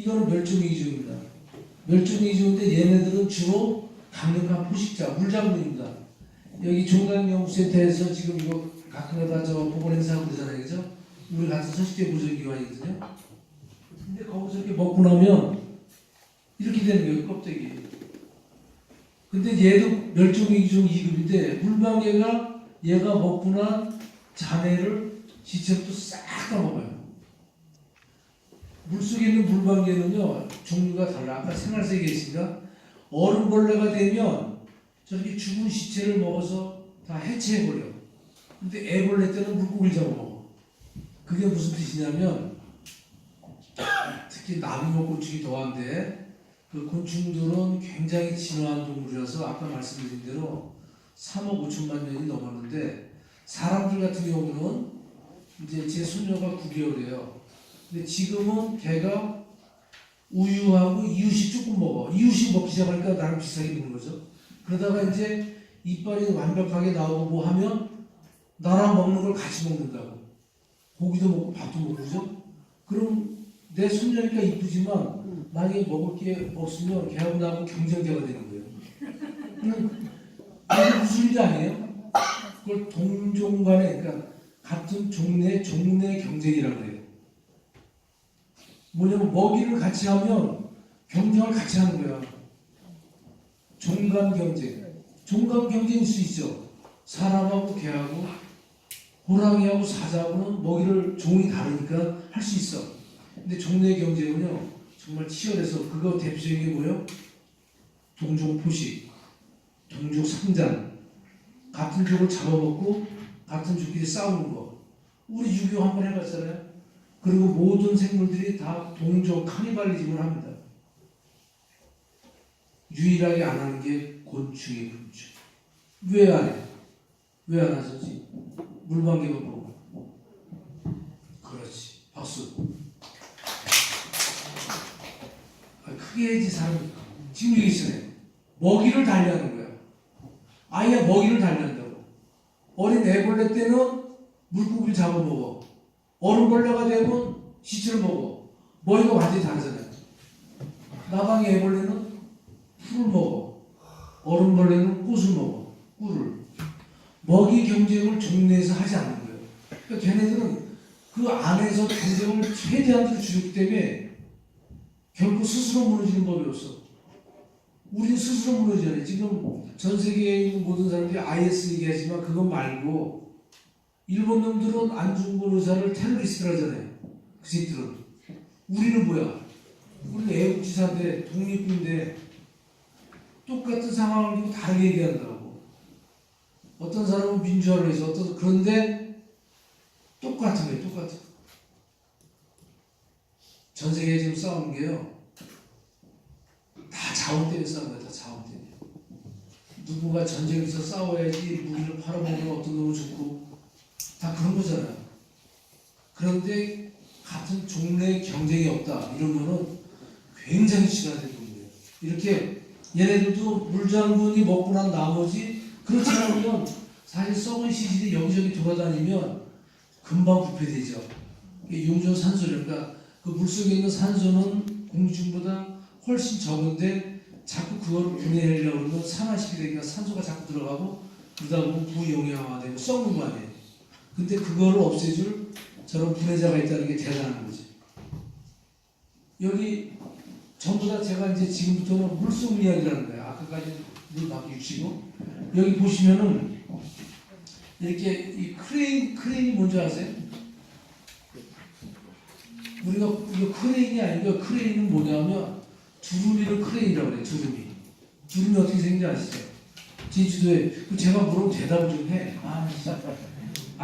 이거는 멸종위기종입니다. 멸종위기종인데 얘네들은 주로 강력한 포식자, 물장군입니다. 여기 종강연구센터에서 지금 이거 가끔가다 저 보건 행사하고 그러잖아요, 그죠? 우리 같은 서식대 보존기관이거든요. 근데 거기서 이렇게 먹고 나면 이렇게 되는 거예요, 껍데기. 근데 얘도 멸종위기종 2급인데 물방개가 얘가 먹고 난 자네를 지체부터 싹다 먹어요. 물속에 있는 물방개는요 종류가 달라. 아까 생활세계에 있으니까 얼음벌레가 되면 저렇게 죽은 시체를 먹어서 다 해체해버려. 근데 애벌레 때는 물고기를 잡아먹어. 그게 무슨 뜻이냐면 특히 나무목곤충이 더한데 그 곤충들은 굉장히 진화한 동물이라서 아까 말씀드린 대로 3억 5천만 년이 넘었는데 사람들 같은 경우는 이제 제 손녀가 9개월이에요. 근데 지금은 걔가 우유하고 이유식 조금 먹어. 이유식 먹기 시작하니까 나랑 비슷하게 먹는 거죠. 그러다가 이제 이빨이 완벽하게 나오고 뭐 하면 나랑 먹는 걸 같이 먹는다고. 고기도 먹고 밥도 먹고 그죠? 그럼 내 손녀니까 이쁘지만 만약에 먹을 게 없으면 걔하고 나하고 경쟁자가 되는 거예요. 음, 이게 무슨 일 아니에요? 그걸 동종 간에 그러니까 같은 종내 종내 경쟁이라고 해요. 뭐냐면 먹이를 같이 하면 경쟁을 같이 하는 거야. 종간 경쟁. 종간 경쟁일 수 있죠. 사람하고 개하고 호랑이하고 사자하고는 먹이를 종이 다르니까 할 수 있어. 근데 종내 경쟁은요 정말 치열해서 그거 대표적인 게 뭐예요? 동종 포식, 동족 상장, 같은 족을 잡아먹고 같은 족끼리 싸우는 거. 우리 유교 한 번 해봤잖아요. 그리고 모든 생물들이 다 동족 카니발리즘을 합니다. 유일하게 안 하는 게 곤충이 곤충. 왜 안 해? 왜 안 하지? 물방개만 보고. 그렇지. 박수. 아, 크게 해야지 사람. 지금 여기 있으네. 먹이를 달려는 거야. 아예 먹이를 달려한다고. 어린 애벌레 때는 물고기를 잡아먹어. 얼음벌레가 되면 시체를 먹어. 머리가 완전히 다르잖아요. 나방의 애벌레는 풀을 먹어. 얼음벌레는 꽃을 먹어. 꿀을. 먹이 경쟁을 종내에서 하지 않는 거예요. 그러니까 걔네들은 그 안에서 경쟁을 최대한으로 줄였기 때문에 결코 스스로 무너지는 법이 없어. 우리는 스스로 무너지잖아요. 지금 전 세계에 있는 모든 사람들이 IS 얘기하지만 그거 말고 일본 놈들은 안중근 의사를 테러리스트라 하잖아요. 그 새끼들은. 우리는 뭐야? 우리는 애국지사인데 독립군인데 똑같은 상황을 두고 다르게 얘기한다고. 어떤 사람은 민주화를 해서 어떤 그런데 똑같은 거예요. 똑같은 거. 전 세계에 지금 싸우는 게요. 다 자원 때문에 싸우는 거예요. 다 자원 때문에. 누구가 전쟁에서 싸워야지 무기를 팔아먹으면 어떤 놈은 죽고 다 그런 거잖아요. 그런데 같은 종래의 경쟁이 없다 이러면은 굉장히 진화된 거예요. 이렇게 얘네들도 물장군이 먹고 난 나머지 그렇지 않으면 사실 썩은 시신이 여기저기 돌아다니면 금방 부패되죠. 용존 산소를 그러니까 그 물속에 있는 산소는 공중보다 훨씬 적은데 자꾸 그거를 분해하려고 그러면 산화시키게 되니까 산소가 자꾸 들어가고 그러다 보면 부영양화되고 썩는 거 아니에요. 근데 그거를 없애줄 저런 분해자가 있다는 게 대단한 거지. 여기 전부 다 제가 이제 지금부터는 물속 이야기라는 거예요. 아까까지 물 밖에 유치고 여기 보시면은 이렇게 이 크레인 크레인이 뭔지 아세요? 우리가 이거 크레인이 아니고 크레인은 뭐냐면 두루미를 크레인이라고 그래요. 두루미. 두루미 어떻게 생긴지 아시죠? 제주도에 그 제가 물어보면 대답을 좀 해. 아 진짜